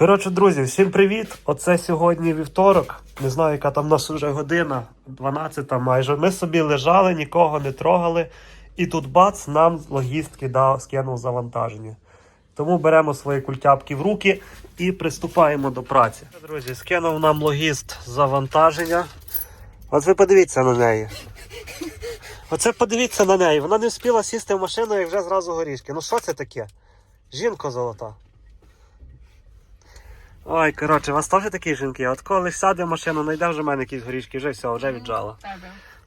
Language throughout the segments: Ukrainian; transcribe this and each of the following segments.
Коротше, друзі, всім привіт! Оце сьогодні вівторок. Не знаю, яка там у нас вже година, 12 майже. Ми собі лежали, нікого не трогали. І тут бац, нам логіст кидав, скинув завантаження. Тому беремо свої культяпки в руки і приступаємо до праці. Друзі, скинув нам логіст завантаження. От ви подивіться на неї. Оце подивіться на неї. Вона не встигла сісти в машину, як вже зразу горішки. Ну що це таке? Жінка золота. Ой, коротше, у вас теж такі жінки. От коли сяде машину, знайде вже в мене якісь горішки, вже все, вже віджала.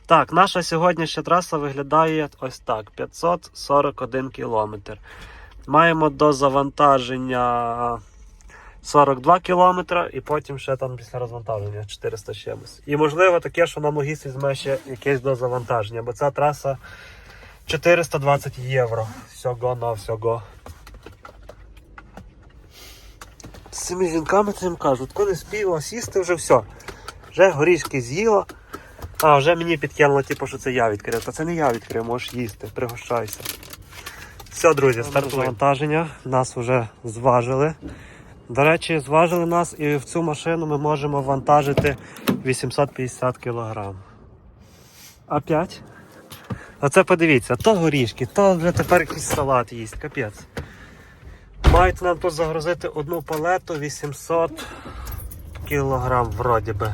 Так, наша сьогоднішня траса виглядає ось так: 541 кілометр. Маємо до завантаження 42 кілометри, і потім ще там після розвантаження 400 чимось. І можливо таке, що нам логіст візьме ще якесь до завантаження, бо ця траса 420 євро. Всього на всього. З цими жінками цим кажуть, коли не спіла сісти, вже все. Вже горішки з'їла. А, вже мені підкинуло, типу, що це я відкрив. Та це не я відкрив, можеш їсти, пригощайся. Все, друзі, старт завантаження. Нас вже зважили. До речі, зважили нас і в цю машину ми можемо вантажити 850 кг. Опять? Оце подивіться, то горішки, то вже тепер якийсь салат їсть, капець. Мають нам тут загрузити одну палету 800 кг вроді би.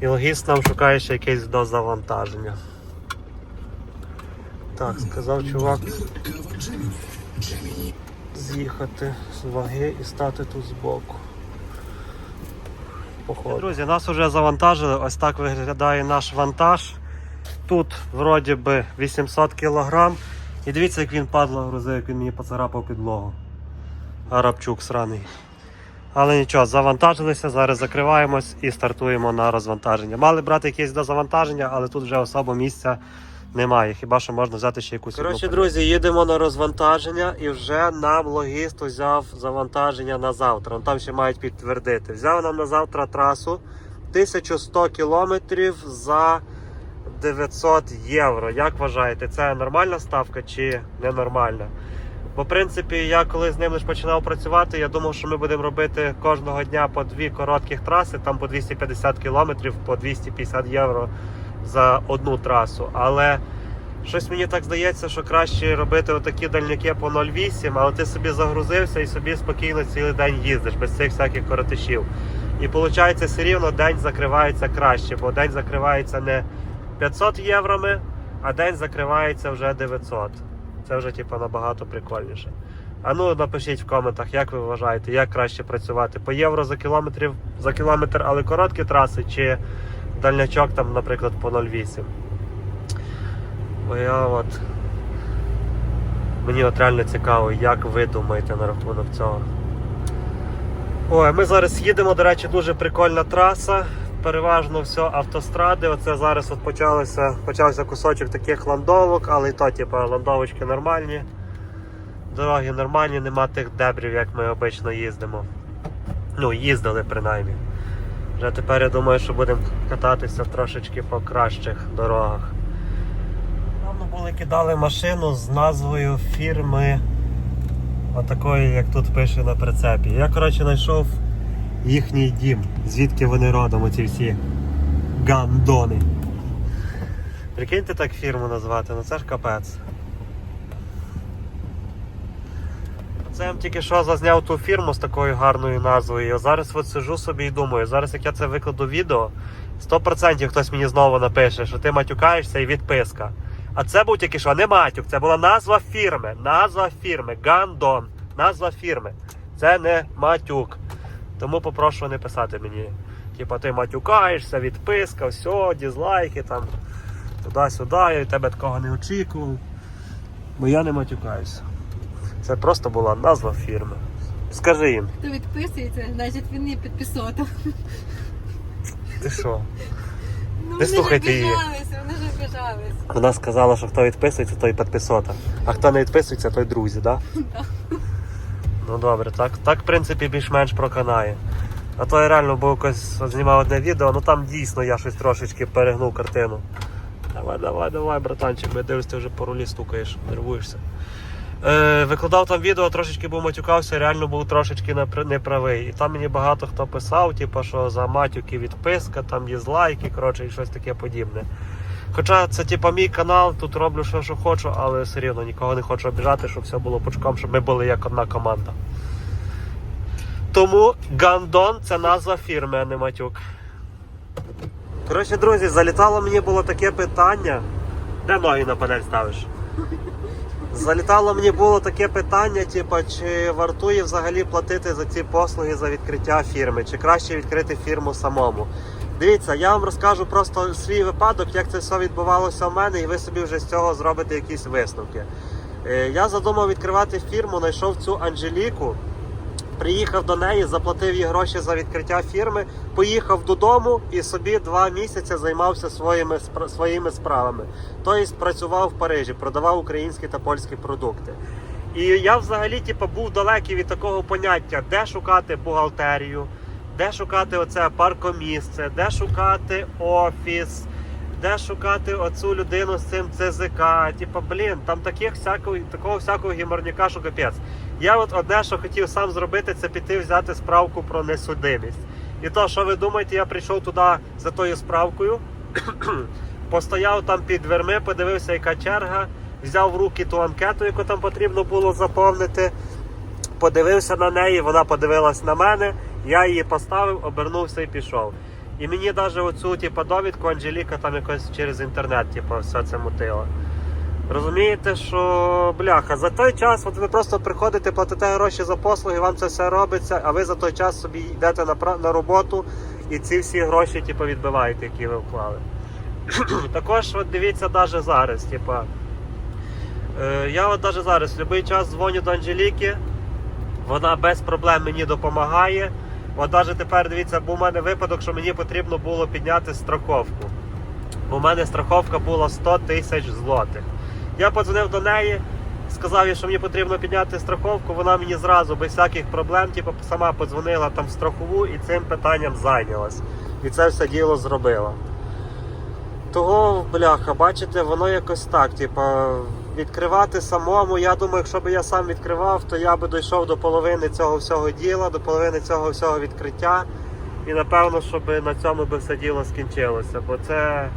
І логіст нам шукає ще якесь дозавантаження. Так, сказав чувак з'їхати з ваги і стати тут збоку. Походу. Друзі, нас вже завантажили. Ось так виглядає наш вантаж. Тут вроді би 800 кг. І дивіться, як він падло грузив, як він мені поцарапав підлогу. Арабчук сраний. Але нічого, завантажилися, зараз закриваємось і стартуємо на розвантаження. Мали брати якесь до завантаження, але тут вже особо місця немає. Хіба що можна взяти ще якусь. Коротше, друзі, їдемо на розвантаження і вже нам логіст взяв завантаження на завтра. Там ще мають підтвердити. Взяв нам на завтра трасу 1100 кілометрів за 900 євро. Як вважаєте, це нормальна ставка чи ненормальна? Бо, в принципі, я коли з ним лише починав працювати, я думав, що ми будемо робити кожного дня по дві коротких траси, там по 250 кілометрів, по 250 євро за одну трасу. Але щось мені так здається, що краще робити отакі дальняки по 0,8, але ти собі загрузився і собі спокійно цілий день їздиш без цих всяких коротишів. І виходить, все рівно день закривається краще, бо день закривається не 500 євроми, а день закривається вже 900. Це вже типу, набагато прикольніше. А ну напишіть в коментах, як ви вважаєте, як краще працювати по євро за кілометрів за кілометр, але короткі траси, чи дальнячок там, наприклад, по 0,8. Бо я от. Мені от реально цікаво, як ви думаєте на рахунок цього. Ой, ми зараз їдемо, до речі, дуже прикольна траса. Переважно все автостради. Оце зараз от почалося, почався кусочок таких ландовок, але і то, типу, ландовочки нормальні. Дороги нормальні, нема тих дебрів, як ми обично їздимо. Ну, їздили принаймні. Вже тепер я думаю, що будемо кататися трошечки по кращих дорогах. Нам були кидали машину з назвою фірми отакої, як тут пише на прицепі. Я, коротше, знайшов їхній дім, звідки вони родом, оці всі гандони. Прикиньте так фірму назвати, ну це ж капець. Це я тільки що зазняв ту фірму з такою гарною назвою. Я зараз от сижу собі і думаю, зараз як я це викладу відео, 100% хтось мені знову напише, що ти матюкаєшся і відписка. А це був тільки що не матюк, це була назва фірми. Назва фірми. Гандон. Назва фірми. Це не матюк. Тому попрошу не писати мені. Типа ти матюкаєшся, відписка, все, дізлайки там. Туди-сюди, я від тебе такого не очікував. Бо я не матюкаюся. Це просто була назва фірми. Скажи їм, Хто відписується, значить він не підписота. ти що? Ну, Не слухайте її. Вони ж обіжались, вони ж обіжались. Вона сказала, що хто відписується, той підписота. А хто не відписується, той друзі, так? Да? Ну добре, так, так в принципі більш-менш проканає. А то я реально був якось знімав одне відео, ну там дійсно я щось трошечки перегнув картину. Давай, давай, давай, братанчик, ми дивишся, ти вже по рулі стукаєш, нервуєшся. Е, викладав там відео, трошечки був матюкався, реально був трошечки неправий. І там мені багато хто писав, типу, що за матюки відписка, там дізлайки, коротше, і щось таке подібне. Хоча це типа мій канал, тут роблю що, що хочу, але все рівно нікого не хочу обіжати, щоб все було пучком, щоб ми були як одна команда. Тому Гандон це назва фірми, а не матюк. Коротше, друзі, залітало мені було таке питання. Де ноги на панель ставиш? Залітало мені було таке питання, типу, чи вартує взагалі платити за ці послуги за відкриття фірми, чи краще відкрити фірму самому. Дивіться, я вам розкажу просто свій випадок, як це все відбувалося в мене, і ви собі вже з цього зробите якісь висновки. Е, Я задумав відкривати фірму, знайшов цю Анжеліку, приїхав до неї, заплатив їй гроші за відкриття фірми, поїхав додому і собі два місяці займався своїми, своїми справами. Тобто працював в Парижі, продавав українські та польські продукти. І я взагалі типу, був далекий від такого поняття, де шукати бухгалтерію, де шукати оце паркомісце, де шукати офіс, де шукати оцю людину з цим ЦЗК. Типа, блін, там таких всякого, такого всякого гіморняка, що капець. Я от одне, що хотів сам зробити, це піти взяти справку про несудимість. І то, що ви думаєте, я прийшов туди за тою справкою, постояв там під дверми, подивився, яка черга, взяв в руки ту анкету, яку там потрібно було заповнити. Подивився на неї, вона подивилась на мене, я її поставив, обернувся і пішов. І мені навіть оцю типу, довідку Анжеліка там якось через інтернет типу, все це мутила. Розумієте, що бляха, за той час от ви просто приходите, платите гроші за послуги, вам це все робиться, а ви за той час собі йдете на, на роботу і ці всі гроші типу, відбиваєте, які ви вклали. Також от дивіться навіть зараз. Типу, е, я от навіть зараз в будь-який час дзвоню до Анжеліки, вона без проблем мені допомагає. От навіть тепер дивіться, був у мене випадок, що мені потрібно було підняти страховку. У мене страховка була 100 тисяч злотих. Я подзвонив до неї, сказав їй, що мені потрібно підняти страховку. Вона мені зразу без всяких проблем, типу, сама подзвонила там в страхову і цим питанням зайнялась. І це все діло зробила. Того, бляха, бачите, воно якось так. Типа, відкривати самому. Я думаю, якщо б я сам відкривав, то я би дійшов до половини цього всього діла, до половини цього всього відкриття. І напевно, щоб на цьому би все діло скінчилося. Бо це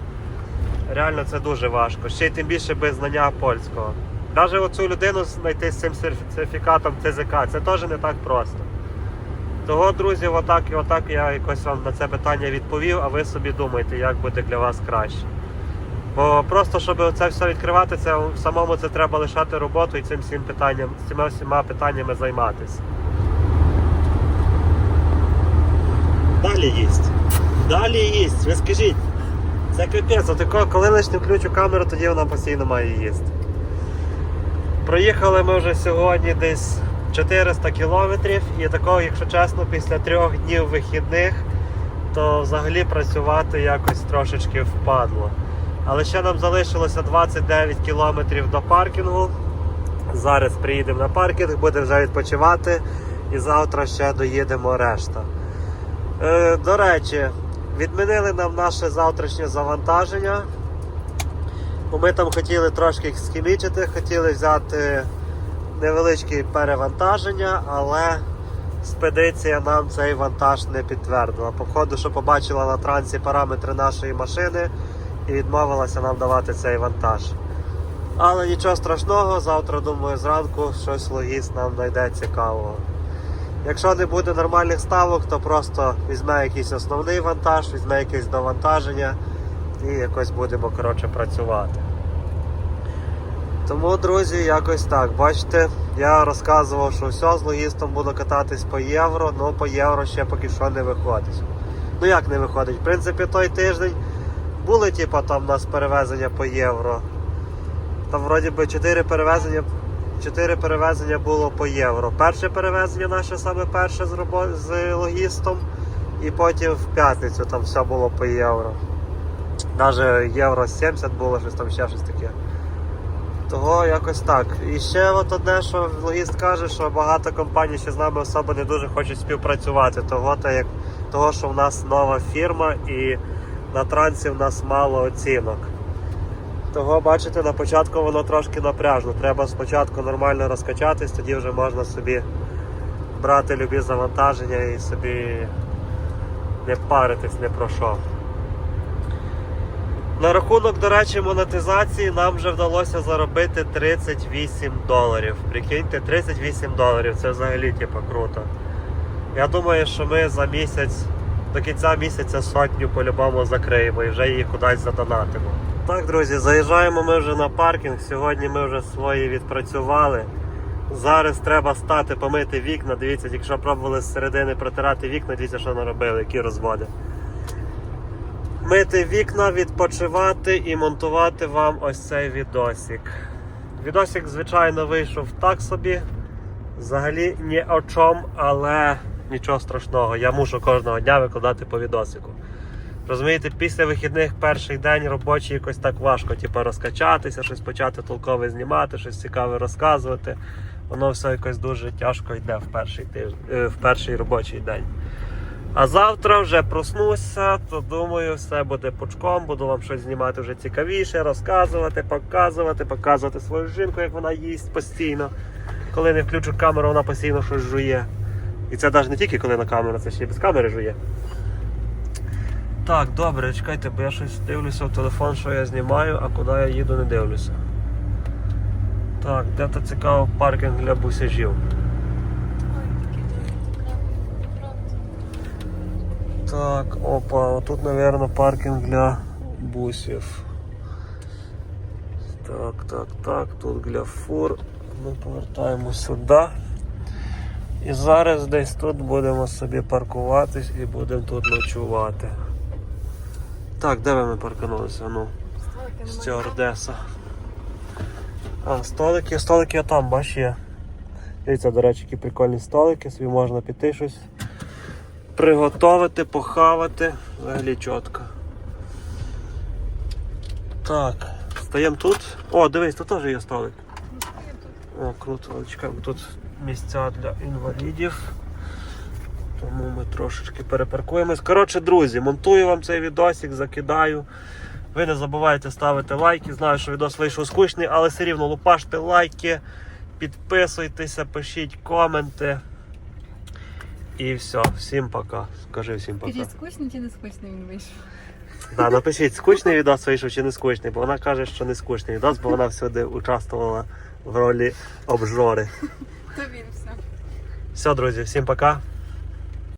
реально це дуже важко. Ще й тим більше без знання польського. Навіть оцю людину знайти з цим сертифікатом ЦЗК, це теж не так просто. Того, друзі, отак і отак я якось вам на це питання відповів, а ви собі думайте, як буде для вас краще. Бо просто, щоб це все відкривати, це самому це треба лишати роботу і цим всім питанням, цими всіма питаннями займатися. Далі їсть. Далі їсть. Ви скажіть, це капець, отако, коли лиш не включу камеру, тоді вона постійно має їсти. Проїхали ми вже сьогодні десь 400 кілометрів і такого, якщо чесно, після трьох днів вихідних, то взагалі працювати якось трошечки впадло. Але ще нам залишилося 29 кілометрів до паркінгу. Зараз приїдемо на паркінг, будемо вже відпочивати і завтра ще доїдемо решта. Е, до речі, відмінили нам наше завтрашнє завантаження. Бо ми там хотіли трошки схімічити, хотіли взяти невеличке перевантаження, але спедиція нам цей вантаж не підтвердила. Походу, що побачила на трансі параметри нашої машини і відмовилася нам давати цей вантаж. Але нічого страшного, завтра, думаю, зранку щось логіст нам знайде цікавого. Якщо не буде нормальних ставок, то просто візьме якийсь основний вантаж, візьме якесь довантаження і якось будемо коротше працювати. Тому, друзі, якось так. Бачите, я розказував, що все з логістом буду кататись по євро, але по євро ще поки що не виходить. Ну як не виходить? В принципі, той тиждень були типу, там у нас перевезення по євро. Там вроді би 4 перевезення. 4 перевезення було по євро. Перше перевезення наше саме перше з, робо... з логістом, і потім в п'ятницю там все було по євро. Навіть євро 70 було, щось там ще щось таке. Того якось так. І ще от одне, що логіст каже, що багато компаній ще з нами особо не дуже хочуть співпрацювати. Того, та як, того що в нас нова фірма і на трансі в нас мало оцінок. Того, бачите, на початку воно трошки напряжно. Треба спочатку нормально розкачатись, тоді вже можна собі брати любі завантаження і собі не паритись не про що. На рахунок, до речі, монетизації нам вже вдалося заробити 38 доларів. Прикиньте, 38 доларів це взагалі типу, круто. Я думаю, що ми за місяць, до кінця місяця сотню по-любому закриємо і вже її кудись задонатимо. Так, друзі, заїжджаємо ми вже на паркінг. Сьогодні ми вже свої відпрацювали. Зараз треба стати, помити вікна. Дивіться, тільки що пробували з середини протирати вікна, дивіться, що наробили, які розводи. Мити вікна, відпочивати і монтувати вам ось цей відосик. Відосик, звичайно, вийшов так собі. Взагалі ні о чому, але нічого страшного. Я мушу кожного дня викладати по відосику. Розумієте, після вихідних перший день робочий якось так важко, типу, розкачатися, щось почати толкове знімати, щось цікаве розказувати. Воно все якось дуже тяжко йде в перший тиждень, е, в перший робочий день. А завтра вже проснуся, то думаю, все буде пучком, буду вам щось знімати вже цікавіше, розказувати, показувати, показувати свою жінку, як вона їсть постійно. Коли не включу камеру, вона постійно щось жує. І це навіть не тільки коли на камеру, це ще й без камери жує. Так, добре, чекайте, бо я щось дивлюся в телефон, що я знімаю, а куди я їду, не дивлюся. Так, де то цікаво паркінг для бусяжів. Так, опа, отут, мабуть, паркінг для бусів. Так, так, так, тут для фур. Ми повертаємо сюди. І зараз десь тут будемо собі паркуватись і будемо тут ночувати. Так, де ви ми парканулися? Ну, стюардеса. А, столики, столики там, бач є. Дивіться, до речі, які прикольні столики, собі можна піти щось приготувати, похавати. Взагалі чітко. Так, стаємо тут. О, дивись, тут теж є столик. О, круто, але чекай, бо тут місця для інвалідів. Тому ми трошечки перепаркуємось. Коротше, друзі, монтую вам цей відосик, закидаю. Ви не забувайте ставити лайки. Знаю, що відос вийшов скучний, але все рівно лупаште лайки, підписуйтеся, пишіть коменти. І все, всім пока. Скажи всім пока. Скажіть, скучний чи не скучний він вийшов? Да, напишіть, скучний відос вийшов чи не скучний, бо вона каже, що не скучний відос, бо вона всюди участвувала в ролі обжори. То він все. Все, друзі, всім пока.